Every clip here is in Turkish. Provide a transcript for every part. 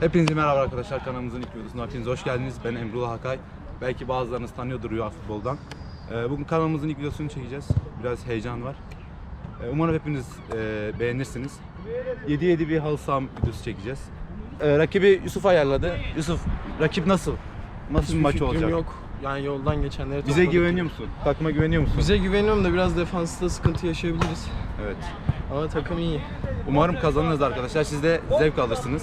Hepinize merhaba arkadaşlar kanalımızın ilk videosuna hepiniz hoş geldiniz. Ben Emrullah Hakay. Belki bazılarınız tanıyordur Rüya Futbol'dan. Ee, bugün kanalımızın ilk videosunu çekeceğiz. Biraz heyecan var. Ee, umarım hepiniz e, beğenirsiniz. 7-7 bir halı saha videosu çekeceğiz. Ee, rakibi Yusuf ayarladı. Yusuf, rakip nasıl? Nasıl bir maç olacak? yok. Yani yoldan geçenlere Bize topladık. güveniyor musun? Takıma güveniyor musun? Bize güveniyorum da biraz defansta sıkıntı yaşayabiliriz. Evet. Ama takım iyi. Umarım kazanırız arkadaşlar. Siz de zevk alırsınız.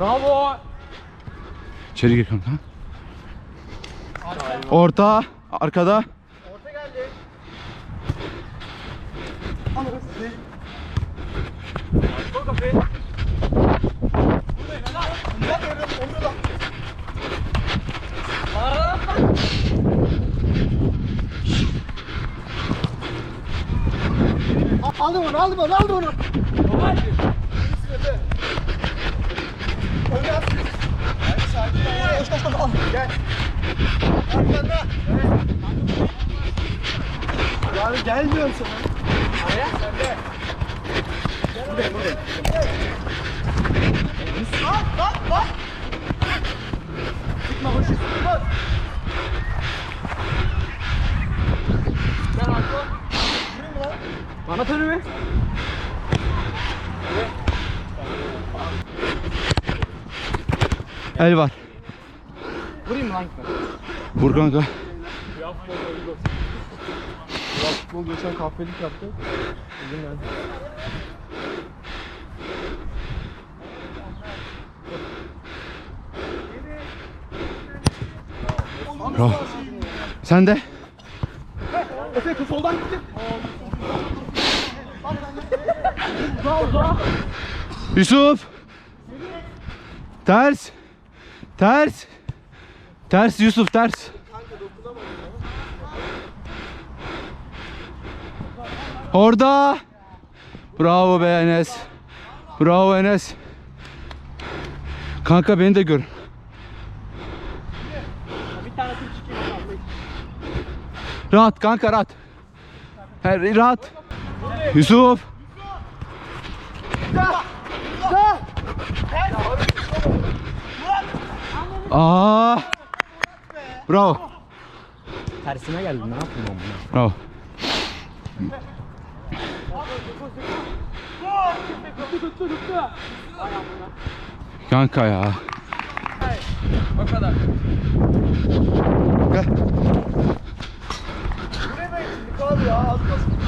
Bravo. İçeri gir kanka. Orta, arkada. Aldım onu, aldım onu, aldım onu. Koş koş koş al. Gel. Arkanda. Yani gel diyorum sana. Araya sen de. Buradayım buradayım. Bak bak bak. Çıkma hoş Bak. Gel Arko. Vurayım mı lan? Bana tanı be. El var. Mı lan? Vur kanka. Futbol geçen kahpelik yaptı. Bugün ben. Bravo. Sen de. Efe kız soldan gitti. Yusuf. Ters. Ters. Ters Yusuf ters. Orada. Bravo be Enes. Bravo Enes. Kanka beni de gör. Rahat kanka rahat. Her rahat. Yusuf. Aa! Bravo. Tersine geldim ne yapayım ben buna? Bravo. Kanka ya. O kadar.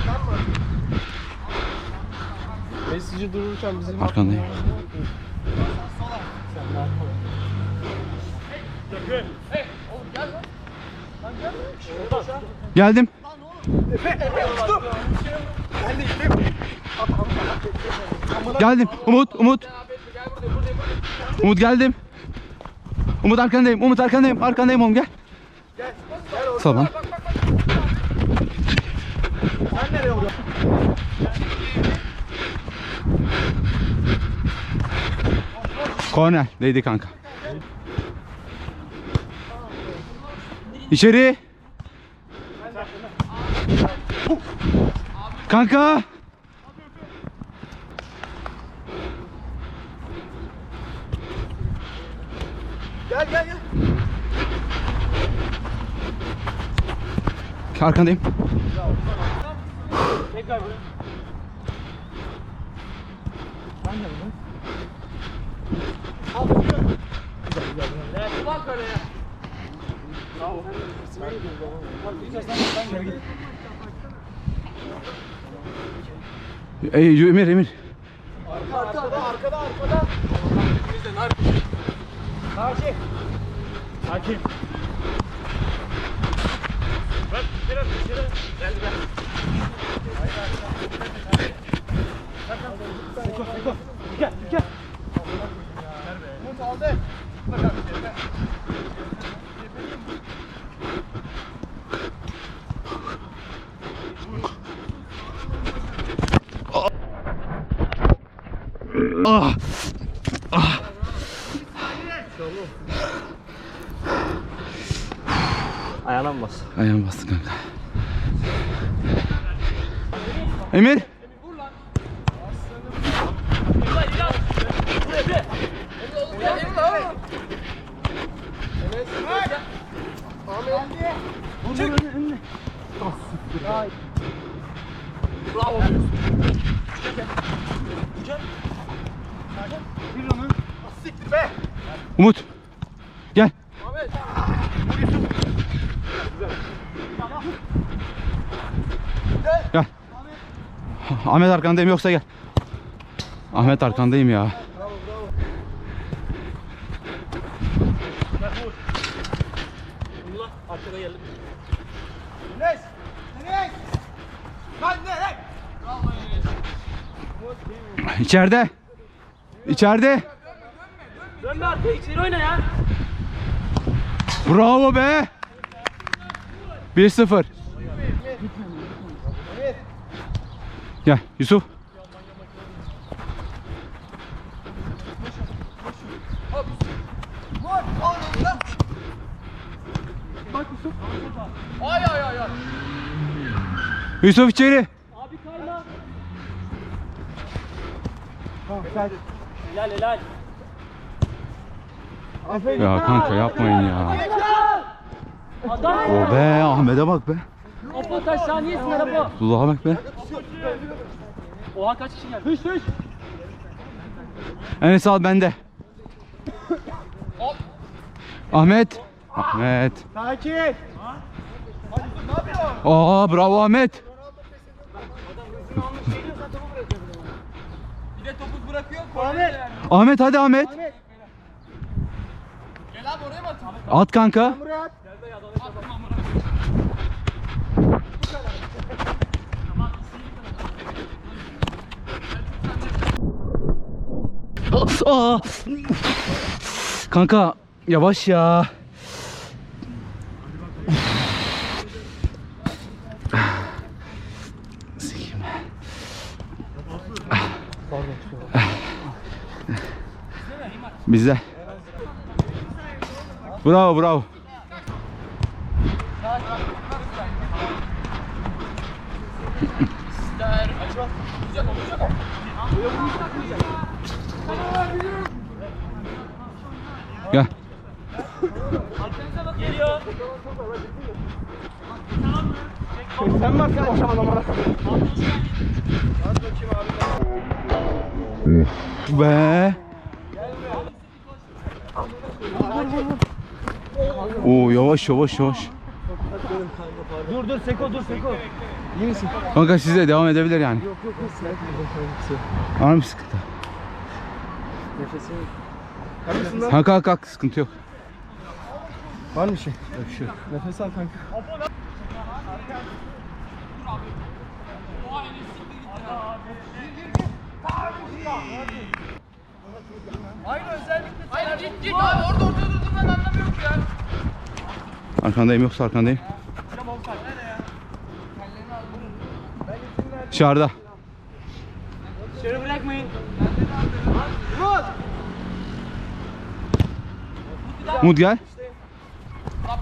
Kanma. Messi dururken bizim Arkandayım. Geldim. Geldim. Umut, Umut. Umut geldim. Umut arkandayım. Umut arkandayım. Arkandayım oğlum gel. Sağ ol bana. Sen nereye vuruyorsun? Korner. Değdi kanka. İçeri. Kanka. Gel gel gel. Arkandayım. Tekrar buraya. Al bakıyorum. Güzel güzel. Evet, ulan kaleye. Bravo. Bak güzel sen sen gel git. Ey Emir Emir. Arkada arkada arkada. Sakin. Sakin. Bak biraz dışarı. Gel gel. Seko, Seko. Gel, gel. Ayağına mı bas? Ayağım bastı kanka. Emir. Gel. Gel. Ahmet arkandayım yoksa gel. Ahmet arkandayım ya. Ulla arkada geldim. İçeride. İçeride. Dön be arkaya içeri oyna ya. Bravo be. 1-0. Gel Yusuf. Yusuf içeri. Abi kayma. Helal helal. Ya kanka yapmayın ya. O be Ahmet'e bak be. Apo kaç saniyesin Apo? Abdullah'a bak be. Oha kaç kişi geldi? Hış hış. Enes al bende. Ahmet. Ahmet. Sakin. Aa bravo Ahmet. Bir de topu bırakıyor. Ahmet. Ahmet hadi Ahmet. At? Kanka. Aa. Kanka yavaş ya. Sikeyim. Bizde. Bravo bravo. Gel. Geliyor. Sen varsın. Be. Oo yavaş yavaş yavaş. Dur dur Seko dur Seko. İyi misin? Kanka size devam edebilir yani. Var mı sıkıntı? Nefesin. Neredesin lan? Kalk kalk sıkıntı yok. Var mı şey? Yok şey yok. Nefes al kanka. Hayır git git abi orada orada durduğundan anlamıyorum ki ya. Arkandayım yoksa arkandayım. Dışarıda. Dışarı bırakmayın. Umut gel.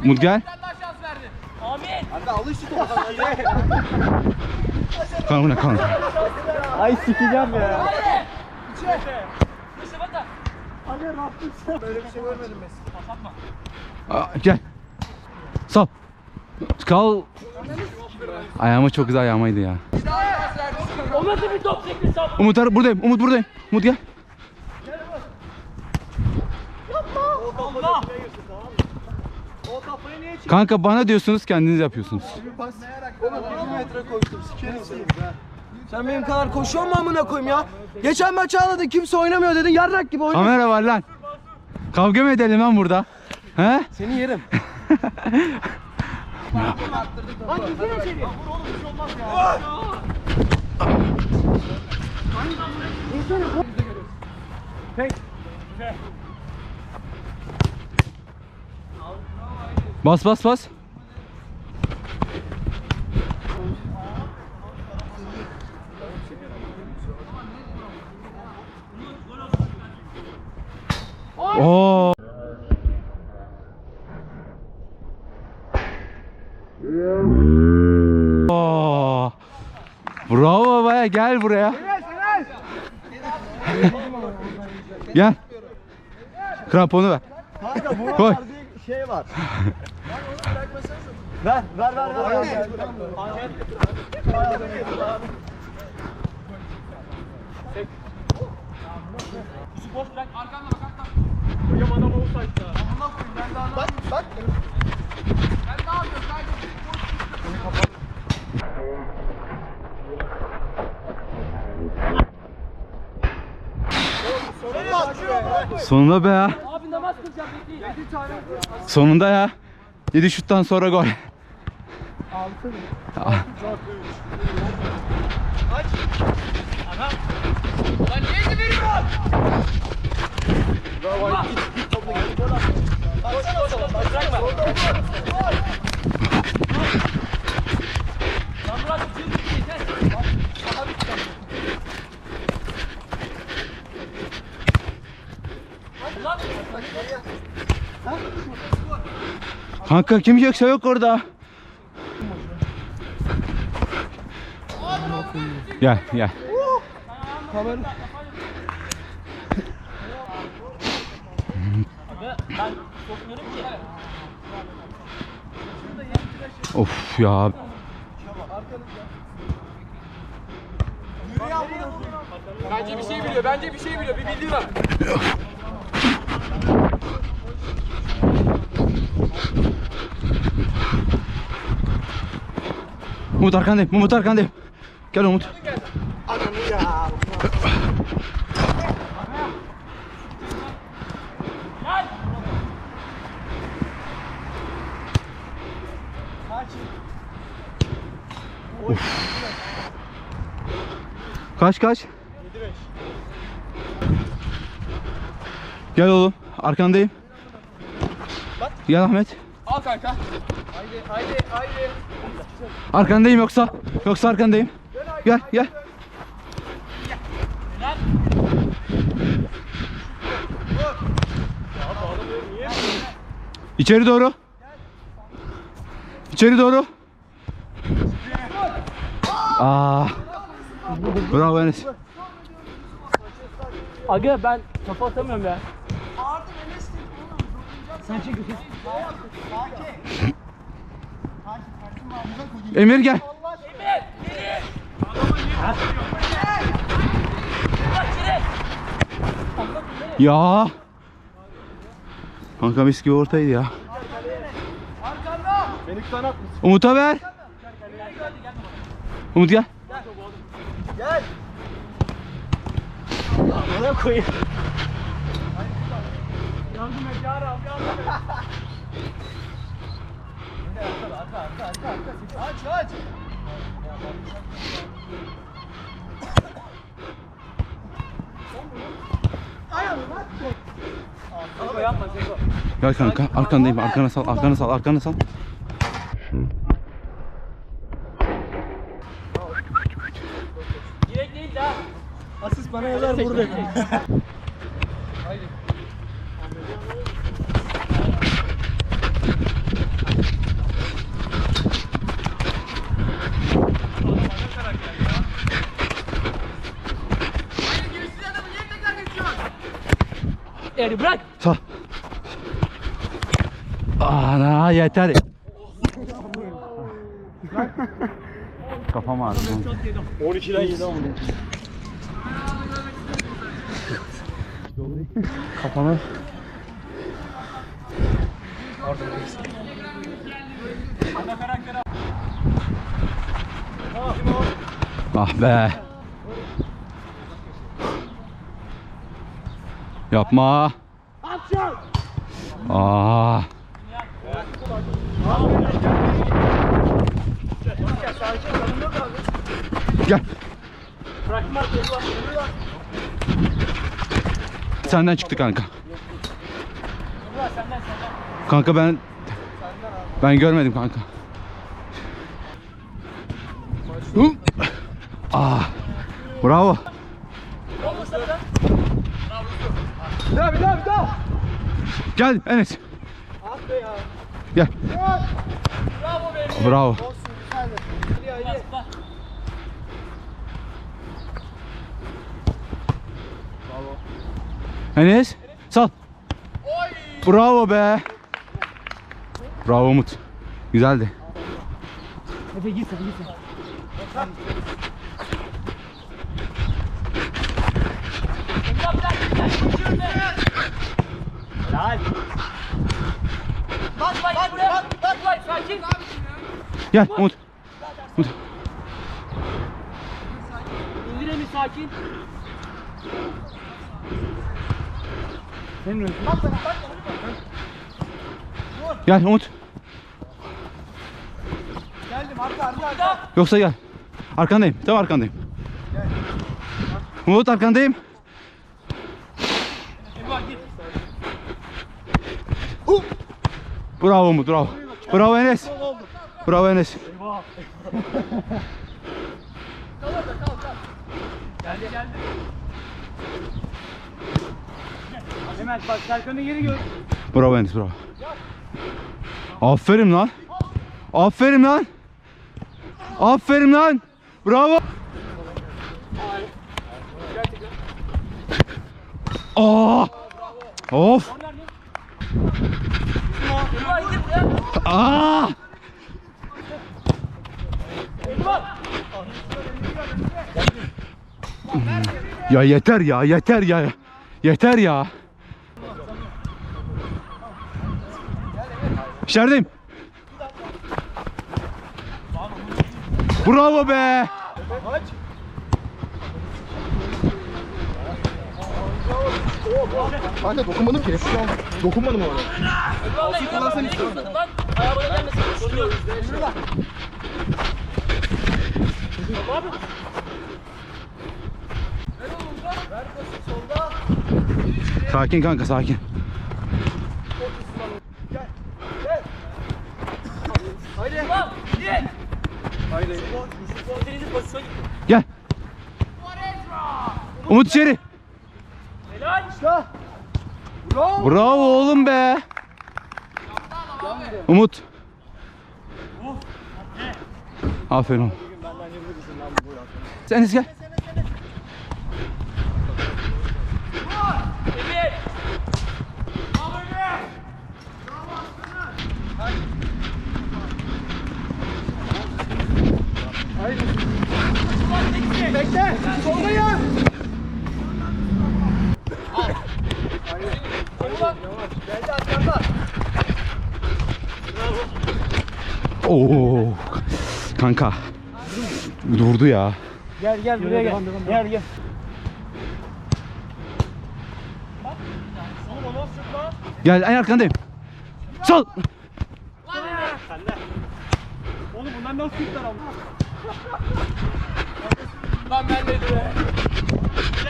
Umut gel. Amin. Kanka kanka. Ay sikeceğim ya. Mustafa da. Böyle bir şey görmedim ben. Aa, gel. Sal. Kal. Ayağıma çok güzel ayağımaydı ya. O nasıl bir top çekti sağ? Umut ar- buradayım. Umut buradayım. Umut gel. Allah. Kanka bana diyorsunuz kendiniz yapıyorsunuz. Pas. Oğlum 1 metre koştum. Sikerim seni. Sen benim kadar koşuyor mu amına koyayım ya? Geçen maç ağladın kimse oynamıyor dedin yarrak gibi oynuyor. Kamera var lan. Kavga mı edelim lan burada? He? Seni yerim. Bas bas bas. Oo. Oo. Bravo baya gel buraya. Gel. Kramponu ver. Kanka bu Koy. şey var. ver ver ver ver. ver. Boş bırak. Arkanda bak arkanda. Hocam adam offside'da. Bak bak. Sen ne yapıyorsun kardeşim? Sonunda be ya. Abi namaz kılacağım bekleyin. 7 tane. Sonunda ya. 7 şuttan sonra gol. Lan niye izin veriyorsun? Bırakma. Lan Murat bitti yeter. Aha bitti. Lan Kanka kim yoksa yok orada. Gel gel. Of ya. Bence bir şey biliyor. Bence bir şey biliyor. Bir bildiği var. Umut arkandayım. Umut arkandayım. Gel Umut. Kaç kaç? Gel oğlum. Arkandayım. Gel Ahmet. Al kanka. Haydi haydi haydi. Arkandayım yoksa. Yoksa arkandayım. Gel gel. İçeri doğru. İçeri doğru. Aa. Bravo Enes. Aga ben kafa atamıyorum ya. Sen çek. Emir gel. Ya. Kanka mis gibi ortaydı ya. Beni kanat? Umut'a ver. Umut gel. Gel. Bana koyayım. Yardım et yardım. Aç aç. Seko yapma Seko. Gel kanka arkandayım arkana sal arkana sal arkana sal. Direkt değil de ha. Asist bana yazar burada. Yani bırak. Sal. Ana yeter. Kafam ağrıdı. 12'den 7 oldu. Kafanı. Ah be. Yapma. Aa. Gel. Senden çıktı kanka. Kanka ben ben görmedim kanka. Hı. Ah. Bravo. Bir daha bir daha bir daha. Gel Enes. Ah be ya. Gel. Bravo be. Bravo. Olsun iyi. Bas bas. Enes. Sal. Bravo be. Bravo Umut. Güzeldi. Efe git sen git sen. Helal. Bas bas bas buraya. Bas bas sakin. Gel Umut. Umut. İndir elini sakin. Senin önün. Gel Umut. Geldim arka arka arka. Yoksa gel. Arkandayım. Tam arkandayım. Umut arkandayım. Emrah git. Bravo Umut bravo. Bravo Enes. Bravo Enes. Geldi geldi. Mehmet bak Serkan'ı geri gör. Bravo Enes bravo. Aferin lan. Aferin lan. Aferin lan. Bravo. Aa! Of. Emrah git buraya. Aa! Ya yeter ya, yeter ya. Yeter ya. İçerideyim. Bravo be. Kanka dokunmadım ki. Dokunmadım oraya. Alsın kullansan istiyorum. Lan bana gelmesin. Sorun yok. Sakin kanka sakin. Lan git. Haydi. Birinci pozisyon gitti. Gel. Umut içeri. Helal. Bravo. Bravo oğlum be. Umut. Aferin oğlum. Enes gel. Emir. Bekle. Solda ya. Geldi arkanda. Oo. Kanka. Durdu ya. Gel gel buraya gel. Gel gel. Gel en arkandayım. Sol. Oğlum bunlar nasıl tutlar ama? Lan ben de.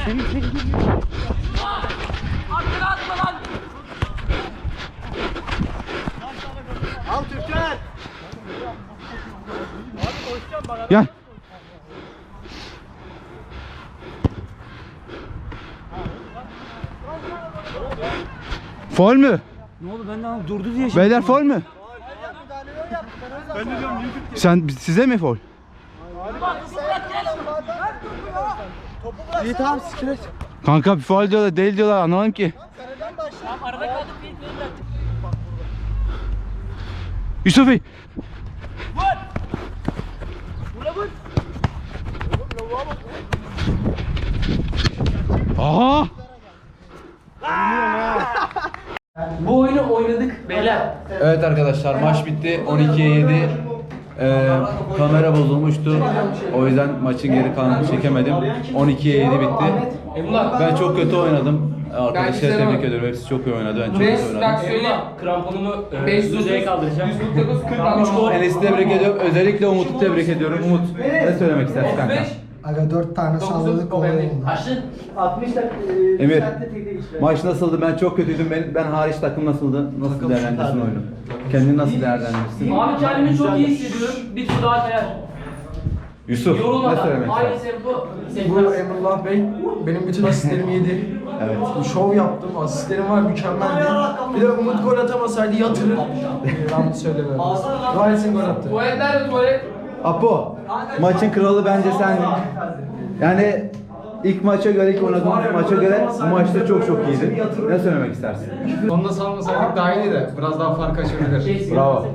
Senin senin Arkana atma lan. Al Türkan. Gel. Fol mü? Ne oldu benden durdu diye Beyler fol mü? Sen size mi fol? İyi tamam siktir et. Kanka bir faul diyorlar değil diyorlar anlamadım ki. Yusuf Bey. Vur. Vur vur. Aha. Bu oyunu oynadık beyler. Evet arkadaşlar maç bitti 12'ye 7. Ee, kamera bozulmuştu. O yüzden maçın geri kalanını çekemedim. 12'ye 7 bitti. Ben çok kötü oynadım. Arkadaşları tebrik ediyorum. Hepsi çok iyi oynadı. Ben çok kötü oynadım. söyle. Kramponumu e, düzeye kaldıracağım. 3 gol. Enes'i tebrik ediyorum. Özellikle Umut'u tebrik ediyorum. Umut ne söylemek istersin kanka? Aga 4 tane salladık olay oldu. 60 dakika. Emir, maç nasıldı? Ben çok kötüydüm. Ben, ben hariç takım nasıldı? Nasıl değerlendirirsin oyunu? Kendini nasıl değerlendirirsin? Abi kendimi çok iyi hissediyorum. Bir tur daha kayar. Yusuf, ne Yorulmadan. söylemek Aynı istersin? tempo. Bu sekmez. Emrullah Bey benim bütün asistlerimi yedi. Evet. Şov yaptım. Asistlerim var mükemmeldi. Bir de Umut gol atamasaydı yatırır. ben bunu söylemiyorum. Rice'in gol attı. Tuvalet nerede tuvalet? Apo, maçın kralı bence sendin. Yani ilk maça göre, ilk oynadığımız maça göre bu maçta çok çok iyiydin. Ne söylemek istersin? Sonunda salmasaydık daha iyiydi de biraz daha fark açabilir. Bravo.